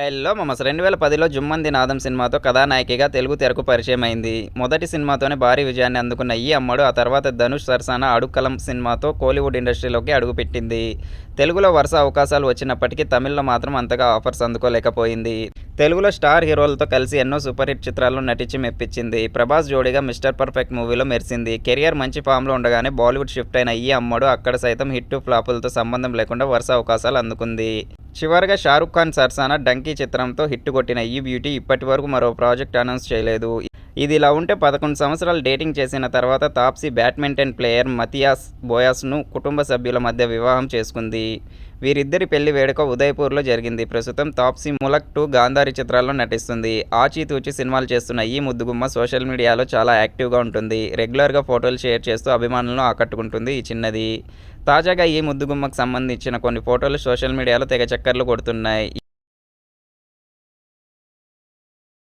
Hello మమస్ రెండు వేల పదిలో జుమ్మంది నాదం సినిమాతో కథానాయికగా తెలుగు తెరకు పరిచయం అయింది మొదటి సినిమాతోనే భారీ విజయాన్ని అందుకున్న ఈ అమ్మడు ఆ తర్వాత ధనుష్ సరసాన అడుక్కలం సినిమాతో కోలీవుడ్ ఇండస్ట్రీలోకి అడుగుపెట్టింది. తెలుగులో వరుస అవకాశాలు వచ్చినప్పటికీ తమిళ్ళో మాత్రం అంతగా ఆఫర్స్ అందుకోలేకపోయింది. తెలుగులో స్టార్ హీరోలతో కలిసి ఎన్నో సూపర్ హిట్ చిత్రాల్లో నటించి మెప్పించింది. ప్రభాస్ జోడీగా మిస్టర్ పర్ఫెక్ట్ మూవీలో మెరిసింది. కెరియర్ మంచి ఫామ్లో ఉండగానే బాలీవుడ్ షిఫ్ట్ అయిన ఈ అమ్మడు అక్కడ సైతం హిట్ ఫ్లాపులతో సంబంధం లేకుండా వరుస అవకాశాలు అందుకుంది. చివరిగా షారుఖ్ ఖాన్ సరసన డంకీ చిత్రంతో హిట్ కొట్టిన ఈ బ్యూటీ ఇప్పటి వరకు మరో ప్రాజెక్ట్ అనౌన్స్ చేయలేదు. ఇది ఇలా ఉంటే పదకొండు సంవత్సరాలు డేటింగ్ చేసిన తర్వాత తాప్సీ బ్యాడ్మింటన్ ప్లేయర్ మతియాస్ బోయాస్ను కుటుంబ సభ్యుల మధ్య వివాహం చేసుకుంది. వీరిద్దరి పెళ్ళి వేడుక ఉదయపూర్లో జరిగింది. ప్రస్తుతం తాప్సీ ములక్ టూ గాంధారి చిత్రాల్లో నటిస్తుంది. ఆచితూచి సినిమాలు చేస్తున్న ఈ ముద్దుగుమ్మ సోషల్ మీడియాలో చాలా యాక్టివ్గా ఉంటుంది. రెగ్యులర్గా ఫోటోలు షేర్ చేస్తూ అభిమానులను ఆకట్టుకుంటుంది ఈ చిన్నది. తాజాగా ఈ ముద్దుగుమ్మకు సంబంధించిన కొన్ని ఫోటోలు సోషల్ మీడియాలో తెగ చక్కర్లు కొడుతున్నాయి.